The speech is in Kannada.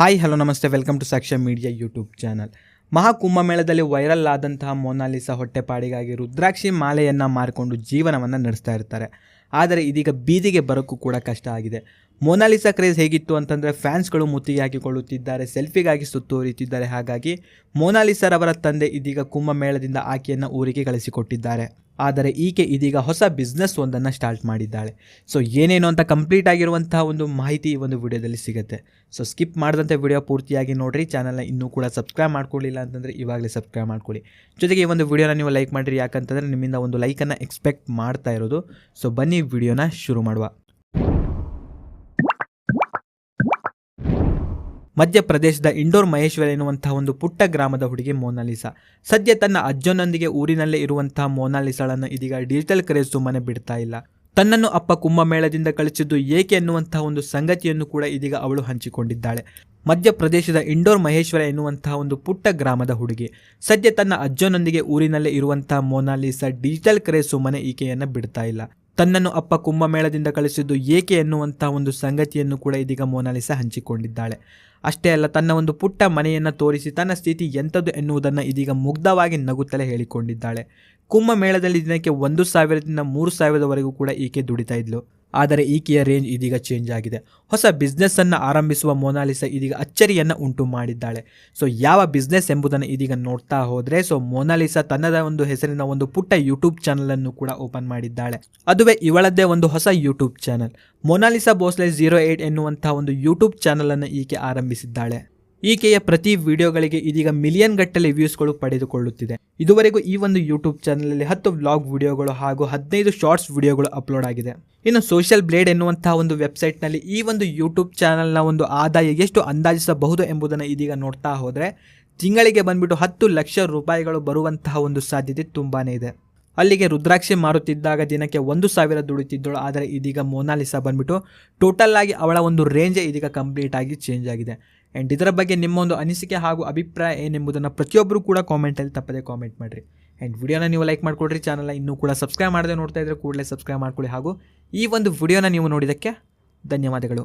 ಹಾಯ್ ಹಲೋ ನಮಸ್ತೆ. Welcome to Sakshya media YouTube channel ಮಹಾಕುಂಭಮೇಳದಲ್ಲಿ viral ಆದಂತಹ ಮೊನಾಲಿಸಾ ಹೊಟ್ಟೆಪಾಡಿಗಾಗಿ ರುದ್ರಾಕ್ಷಿ ಮಾಲೆಯನ್ನು ಮಾರಿಕೊಂಡು ಜೀವನವನ್ನು ನಡೆಸ್ತಾ ಇರ್ತಾರೆ. ಆದರೆ ಇದೀಗ ಬೀದಿಗೆ ಬರೋಕ್ಕೂ ಕೂಡ ಕಷ್ಟ ಆಗಿದೆ. ಮೊನಾಲಿಸಾ ಕ್ರೇಜ್ ಹೇಗಿತ್ತು ಅಂತಂದರೆ ಫ್ಯಾನ್ಸ್ಗಳು ಮುತ್ತಿಗೆ ಹಾಕಿಕೊಳ್ಳುತ್ತಿದ್ದಾರೆ ಸೆಲ್ಫಿಗಾಗಿ ಸುತ್ತುವರಿಯುತ್ತಿದ್ದಾರೆ ಹಾಗಾಗಿ ಮೊನಾಲಿಸರವರ ತಂದೆ ಇದೀಗ ಕುಂಭಮೇಳದಿಂದ ಆಕೆಯನ್ನು ಊರಿಗೆ ಕಳಿಸಿಕೊಟ್ಟಿದ್ದಾರೆ. ಆದರೆ ಈಕೆ ಇದೀಗ ಹೊಸ ಬಿಸ್ನೆಸ್ ಒಂದನ್ನು ಸ್ಟಾರ್ಟ್ ಮಾಡಿದ್ದಾಳೆ. ಸೊ ಏನೇನು ಅಂತ ಕಂಪ್ಲೀಟ್ ಆಗಿರುವಂತಹ ಒಂದು ಮಾಹಿತಿ ಈ ಒಂದು ವಿಡಿಯೋದಲ್ಲಿ ಸಿಗುತ್ತೆ. ಸೊ ಸ್ಕಿಪ್ ಮಾಡಿದಂಥ ವಿಡಿಯೋ ಪೂರ್ತಿಯಾಗಿ ನೋಡಿರಿ. ಚಾನಲ್ನ ಇನ್ನೂ ಕೂಡ ಸಬ್ಸ್ಕ್ರೈಬ್ ಮಾಡ್ಕೊಳ್ಳಿಲ್ಲ ಅಂತಂದರೆ ಇವಾಗಲೇ ಸಬ್ಸ್ಕ್ರೈಬ್ ಮಾಡ್ಕೊಳ್ಳಿ. ಜೊತೆಗೆ ಈ ಒಂದು ವಿಡಿಯೋನ ನೀವು ಲೈಕ್ ಮಾಡಿರಿ ಯಾಕಂತಂದರೆ ನಿಮ್ಮಿಂದ ಒಂದು ಲೈಕನ್ನು ಎಕ್ಸ್ಪೆಕ್ಟ್ ಮಾಡ್ತಾ ಇರೋದು. ಸೊ ಬನ್ನಿ ವಿಡಿಯೋನ ಶುರು ಮಾಡುವ. ಮಧ್ಯಪ್ರದೇಶದ ಇಂಡೋರ್ ಮಹೇಶ್ವರ ಎನ್ನುವಂತಹ ಒಂದು ಪುಟ್ಟ ಗ್ರಾಮದ ಹುಡುಗಿ ಮೋನಾಲಿಸಾ. ಸದ್ಯ ತನ್ನ ಅಜ್ಜನೊಂದಿಗೆ ಊರಿನಲ್ಲೇ ಇರುವಂತಹ ಮೋನಾಲಿಸಾಳನ್ನು ಇದೀಗ ಡಿಜಿಟಲ್ ಕ್ರೇಜ್ ಸುಮ್ಮನೆ ಬಿಡ್ತಾ ಇಲ್ಲ. ತನ್ನನ್ನು ಅಪ್ಪ ಕುಂಭಮೇಳದಿಂದ ಕಳಿಸಿದ್ದು ಏಕೆ ಎನ್ನುವಂತಹ ಒಂದು ಸಂಗತಿಯನ್ನು ಕೂಡ ಇದೀಗ ಅವಳು ಹಂಚಿಕೊಂಡಿದ್ದಾಳೆ. ಮಧ್ಯಪ್ರದೇಶದ ಇಂಡೋರ್ ಮಹೇಶ್ವರ ಎನ್ನುವಂತಹ ಒಂದು ಪುಟ್ಟ ಗ್ರಾಮದ ಹುಡುಗಿ. ಸದ್ಯ ತನ್ನ ಅಜ್ಜನೊಂದಿಗೆ ಊರಿನಲ್ಲೇ ಇರುವಂತಹ ಮೋನಾಲಿಸಾ ಡಿಜಿಟಲ್ ಕ್ರೇಜ್ ಸುಮ್ಮನೆ ಈಕೆಯನ್ನು ಬಿಡ್ತಾ ಇಲ್ಲ. ತನ್ನನ್ನು ಅಪ್ಪ ಕುಂಭಮೇಳದಿಂದ ಕಳಿಸಿದ್ದು ಏಕೆ ಎನ್ನುವಂಥ ಒಂದು ಸಂಗತಿಯನ್ನು ಕೂಡ ಇದೀಗ ಮೋನಾಲಿಸಾ ಹಂಚಿಕೊಂಡಿದ್ದಾಳೆ. ಅಷ್ಟೇ ಅಲ್ಲ, ತನ್ನ ಒಂದು ಪುಟ್ಟ ಮನೆಯನ್ನು ತೋರಿಸಿ ತನ್ನ ಸ್ಥಿತಿ ಎಂಥದ್ದು ಎನ್ನುವುದನ್ನು ಇದೀಗ ಮುಗ್ಧವಾಗಿ ನಗುತ್ತಲೇ ಹೇಳಿಕೊಂಡಿದ್ದಾಳೆ. ಕುಂಭಮೇಳದಲ್ಲಿ ದಿನಕ್ಕೆ ಒಂದು ಸಾವಿರದಿಂದ ಮೂರು ಸಾವಿರದವರೆಗೂ ಕೂಡ ಈಕೆ ದುಡಿತಾ ಇದ್ಲು. ಆದರೆ ಈಕೆಯ ರೇಂಜ್ ಇದೀಗ ಚೇಂಜ್ ಆಗಿದೆ. ಹೊಸ ಬಿಸ್ನೆಸ್ ಅನ್ನು ಆರಂಭಿಸುವ ಮೊನಾಲಿಸಾ ಇದೀಗ ಅಚ್ಚರಿಯನ್ನು ಉಂಟು ಮಾಡಿದ್ದಾಳೆ. ಸೊ ಯಾವ ಬಿಸ್ನೆಸ್ ಎಂಬುದನ್ನು ಇದೀಗ ನೋಡ್ತಾ ಹೋದರೆ ಸೊ ಮೊನಾಲಿಸಾ ತನ್ನದ ಒಂದು ಹೆಸರಿನ ಒಂದು ಪುಟ್ಟ ಯೂಟ್ಯೂಬ್ ಚಾನಲ್ ಅನ್ನು ಕೂಡ ಓಪನ್ ಮಾಡಿದ್ದಾಳೆ. ಅದುವೇ ಇವಳದ್ದೇ ಒಂದು ಹೊಸ YouTube channel Monalisa Bhosle zero eight ಎನ್ನುವಂತಹ ಒಂದು ಯೂಟ್ಯೂಬ್ ಚಾನಲ್ ಅನ್ನು ಈಕೆ ಆರಂಭಿಸಿದ್ದಾಳೆ. ಈಕೆಯ ಪ್ರತಿ ವಿಡಿಯೋಗಳಿಗೆ ಇದೀಗ ಮಿಲಿಯನ್ ಗಟ್ಟಲೆ ವ್ಯೂಸ್ಗಳು ಪಡೆದುಕೊಳ್ಳುತ್ತಿದೆ. ಇದುವರೆಗೂ ಈ ಒಂದು ಯೂಟ್ಯೂಬ್ ಚಾನಲಲ್ಲಿ ಹತ್ತು ವ್ಲಾಗ್ ವಿಡಿಯೋಗಳು ಹಾಗೂ ಹದಿನೈದು ಶಾರ್ಟ್ಸ್ ವಿಡಿಯೋಗಳು ಅಪ್ಲೋಡ್ ಆಗಿದೆ. ಇನ್ನು ಸೋಷಿಯಲ್ ಬ್ಲೇಡ್ ಎನ್ನುವಂತಹ ಒಂದು ವೆಬ್ಸೈಟ್ನಲ್ಲಿ ಈ ಒಂದು ಯೂಟ್ಯೂಬ್ ಚಾನಲ್ನ ಒಂದು ಆದಾಯ ಎಷ್ಟು ಅಂದಾಜಿಸಬಹುದು ಎಂಬುದನ್ನು ಇದೀಗ ನೋಡ್ತಾ ಹೋದರೆ, ತಿಂಗಳಿಗೆ ಬಂದ್ಬಿಟ್ಟು ಹತ್ತು ಲಕ್ಷ ರೂಪಾಯಿಗಳು ಬರುವಂತಹ ಒಂದು ಸಾಧ್ಯತೆ ತುಂಬಾ ಇದೆ. ಅಲ್ಲಿಗೆ ರುದ್ರಾಕ್ಷಿ ಮಾರುತ್ತಿದ್ದಾಗ ದಿನಕ್ಕೆ ಒಂದು ಸಾವಿರ ದುಡಿತಿದ್ದಳು. ಆದರೆ ಇದೀಗ ಮೋನಾಲಿಸಾ ಬಂದ್ಬಿಟ್ಟು ಟೋಟಲ್ ಆಗಿ ಅವಳ ಒಂದು ರೇಂಜೇ ಇದೀಗ ಕಂಪ್ಲೀಟ್ ಆಗಿ ಚೇಂಜ್ ಆಗಿದೆ. ಆ್ಯಂಡ್ ಇದರ ಬಗ್ಗೆ ನಿಮ್ಮ ಒಂದು ಅನಿಸಿಕೆ ಹಾಗೂ ಅಭಿಪ್ರಾಯ ಏನೆಂಬುದನ್ನು ಪ್ರತಿಯೊಬ್ಬರು ಕೂಡ ಕಾಮೆಂಟಲ್ಲಿ ತಪ್ಪದೆ ಕಾಮೆಂಟ್ ಮಾಡಿರಿ. ಆ್ಯಂಡ್ ವಿಡಿಯೋನ ನೀವು ಲೈಕ್ ಮಾಡಿಕೊಡ್ರಿ ಚಾನಲ್ನ ಇನ್ನೂ ಕೂಡ ಸಬ್ಸ್ಕ್ರೈಬ್ ಮಾಡದೆ ನೋಡ್ತಾ ಇದ್ರೆ ಕೂಡಲೇ ಸಬ್ಸ್ಕ್ರೈಬ್ ಮಾಡ್ಕೊಳ್ಳಿ ಹಾಗೂ ಈ ಒಂದು ವಿಡಿಯೋನ ನೀವು ನೋಡಿದ್ದಕ್ಕೆ ಧನ್ಯವಾದಗಳು.